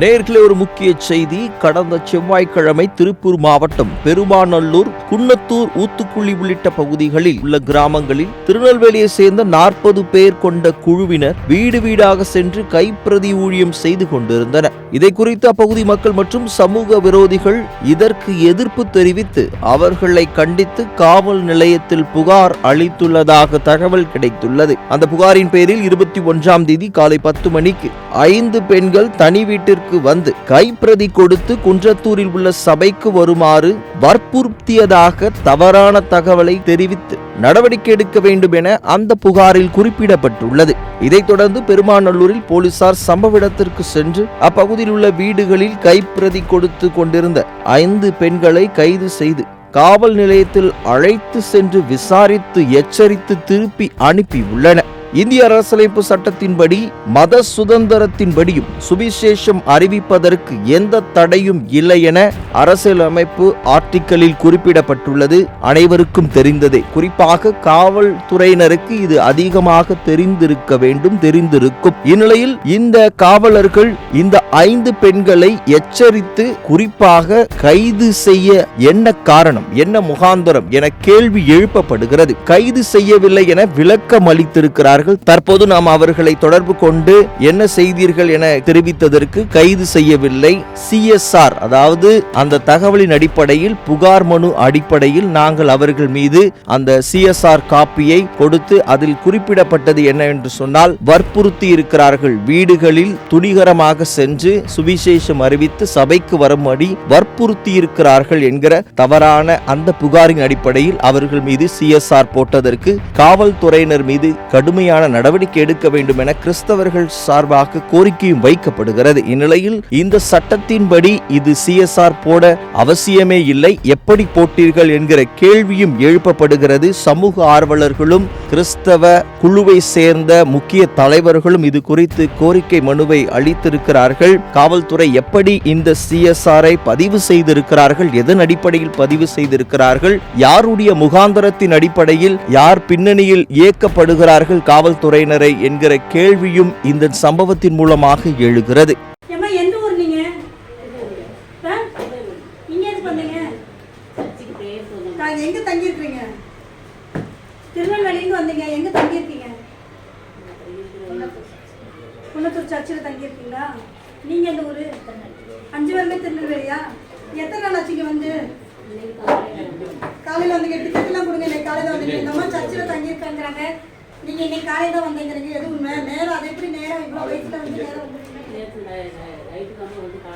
நேர்களை ஒரு முக்கிய செய்தி. கடந்த செவ்வாய்க்கிழமை திருப்பூர் மாவட்டம் பெருமாநல்லூர் குன்னத்தூர் ஊத்துக்குழி உள்ளிட்ட பகுதிகளில் உள்ள கிராமங்களில் திருநெல்வேலியை சேர்ந்த நாற்பது பேர் கொண்ட குழுவினர் வீடு வீடாக சென்று கைப்பிரதி ஊழியம் செய்து கொண்டிருந்தனர். இதை குறித்து அப்பகுதி மக்கள் மற்றும் சமூக விரோதிகள் இதற்கு எதிர்ப்பு தெரிவித்து அவர்களை கண்டித்து காவல் நிலையத்தில் புகார் அளித்துள்ளதாக தகவல் கிடைத்துள்ளது. அந்த புகாரின் பேரில் இருபத்தி ஒன்றாம் தேதி காலை பத்து மணிக்கு ஐந்து பெண்கள் தனி வீட்டிற்கு வந்து கைப்பிரதி கொடுத்து குன்றத்தூரில் உள்ள சபைக்கு வருமாறு வற்புறுத்தியதாக தவறான தகவலை தெரிவித்து நடவடிக்கை எடுக்க வேண்டும் என அந்த புகாரில் குறிப்பிடப்பட்டுள்ளது. இதைத் தொடர்ந்து பெருமாநல்லூரில் போலீசார் சம்பவ இடத்திற்கு சென்று அப்பகுதியில் உள்ள வீடுகளில் கைப்பிரதி கொடுத்து கொண்டிருந்த ஐந்து பெண்களை கைது செய்து காவல் நிலையத்தில் அழைத்து சென்று விசாரித்து எச்சரித்து திருப்பி அனுப்பியுள்ளன இந்திய அரசியலமைப்பு சட்டத்தின்படி மத சுதந்திரத்தின்படியும் சுவிசேஷம் அறிவிப்பதற்கு எந்த தடையும் இல்லை என அரசியலமைப்பு ஆர்டிக்கலில் குறிப்பிடப்பட்டுள்ளது. அனைவருக்கும் தெரிந்ததே. குறிப்பாக காவல்துறையினருக்கு இது அதிகமாக தெரிந்திருக்க வேண்டும் தெரிந்திருக்கும். இந்நிலையில் இந்த காவலர்கள் இந்த ஐந்து பெண்களை எச்சரித்து குறிப்பாக கைது செய்ய என்ன காரணம் என்ன முகாந்தரம் என கேள்வி எழுப்பப்படுகிறது. கைது செய்யவில்லை என விளக்கம் அளித்திருக்கிறார்கள் தற்போது நாம் அவர்களை தொடர்பு கொண்டு என்ன செய்தீர்கள் என தெரிவித்ததற்கு கைது செய்யவில்லை. சிஎஸ்ஆர் அதாவது அந்த தகவலின் அடிப்படையில் புகார் மனு அடிப்படையில் நாங்கள் அவர்கள் மீது அந்த சிஎஸ்ஆர் காப்பியை கொடுத்து அதில் குறிப்பிடப்பட்டது என்ன என்று சொன்னால் வற்புறுத்தி இருக்கிறார்கள். வீடுகளில் துணிகரமாக சென்று சுவிசேஷம் அறிவித்து சபைக்கு வரும்படி வற்புறுத்தி இருக்கிறார்கள் என்கிற தவறான அந்த புகாரின் அடிப்படையில் அவர்கள் மீது சிஎஸ்ஆர் போட்டதற்கு காவல்துறையினர் மீது கடுமையான கடுமையான நடவடிக்கை எடுக்க வேண்டும் என கிறிஸ்தவர்கள் சார்பாக கோரிக்கையும் வைக்கப்படுகிறது. இந்நிலையில் இந்த சட்டத்தின்படி இது சிஎஸ்ஆர் போட அவசியமே இல்லை. எப்படி போட்டீர்கள் என்கிற கேள்வியும் எழுப்பப்படுகிறது. சமூக ஆர்வலர்களும் கிறிஸ்தவ குழுவை சேர்ந்த முக்கிய தலைவர்களும் இது குறித்து கோரிக்கை மனுவை அளித்திருக்கிறார்கள். காவல்துறை எப்படி இந்த சிஎஸ்ஆரை பதிவு செய்திருக்கிறார்கள்? எதன் அடிப்படையில் பதிவு செய்திருக்கிறார்கள்? யாருடைய முகாந்தரத்தின் அடிப்படையில் யார் பின்னணியில் இயக்கப்படுகிறார்கள்? காவல்துறையினரை என்கிற கேள்வியும் இந்த சம்பவத்தின் மூலமாக எழுகிறது. எந்த ஊர் நீங்க? ஆ? நீங்க நான் எங்க தங்கி இருக்கீங்க திருநெல்வேலியிருந்து வந்தீங்க. எங்க தங்கி குன்னத்தூர் சர்ச்சில் தங்கியிருக்கீங்களா? நீங்க எந்த ஊரு? அஞ்சு பேருமே திருநெல்வேலியா? எத்தனை நாள் ஆச்சுங்க வந்து? காலையில் வந்து டிக்கெட் எல்லாம் கொடுங்க. இன்னைக்கு காலையில வந்தீங்க இந்த அம்மா சர்ச்சில் தங்கி நீங்க இன்னைக்கு காலையில வந்தீங்கிறீங்க எது உண்மை நேரம் அது எப்படி நேரம்? இவ்வளவு வயசுல வந்து நேரம் வந்துருக்கீங்க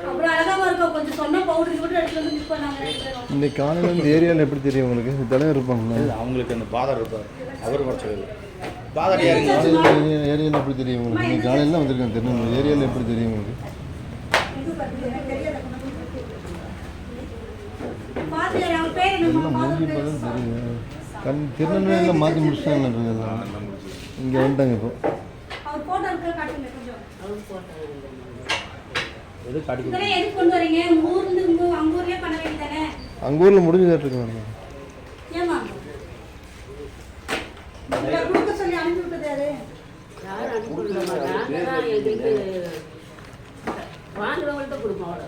அப்புறம் அழகாம இருக்கும் கொஞ்சம் சொன்ன பவுடர் கூட எடுத்து வந்து மிஸ் பண்ணாங்க ரெண்டு பேரும். இன்னைக்கு காலையில் இந்த ஏரியாவில் எப்படி தெரியும் உங்களுக்கு? தலைவர் இருப்பாங்களா இல்ல, அவங்களுக்கு அந்த பாதர் இருப்பார். அவர் பாதர் யாருங்க ஏரியாவில் எப்படி தெரியும் உங்களுக்கு? இன்னைக்கு காலையில் தான் வந்திருக்கேன் தெரியும் ஏரியாவில் எப்படி தெரியும் உங்களுக்கு. தெரியும். கண் திருநெல்வேலியில் மாற்றி முடிச்சிட்டாங்க இங்கே வந்துட்டாங்க இப்போ. அங்க ஊரில் தான் எங்களுக்கு வாங்குறவங்கள்ட்ட கொடுப்போம்.